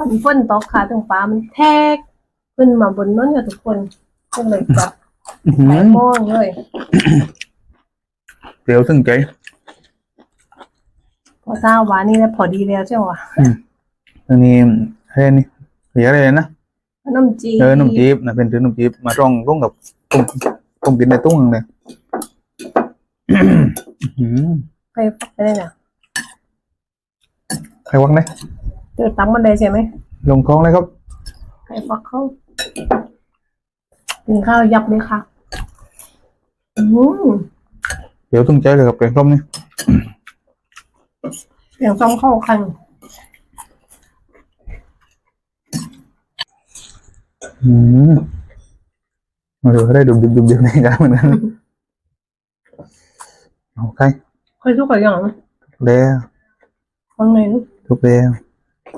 วันฝนตกค่ะตรงฟ้ามันแทกขึ้นมาบนนั้นค่ะทุกคนก็เลยจับอื้อหืใส่อหม้อเลยเปรี้ยวถึงใจพอท้าหวานนี่แล้วพอดีแล้วใช่ไหมอันนี้อะไรนี่เรียกอะไรนะขนมจีนเออขนมจีบนะเป็นถือขนมจีบมาร่องร่องกับต้มต้มกินในตุ้งเลยอื้อหือใครฟักไปได้เนี่ยใครวังได้ เจอตั้งมันเลยใช่ไหมลงท้องเลยครับใครฟักเข้ากินข้าวยับเลยค่ะอืมเดี๋ยวถึงใจเลยกับแกงส้มนี่เสียงซ้อมเข้าคันอืมมาดูเขาได้ดุมดุมดุมดุมในกันเหมือนกันโอเคเคยทุกข์กับอย่างนะแล้วข้างในนู้นทุกแล้ว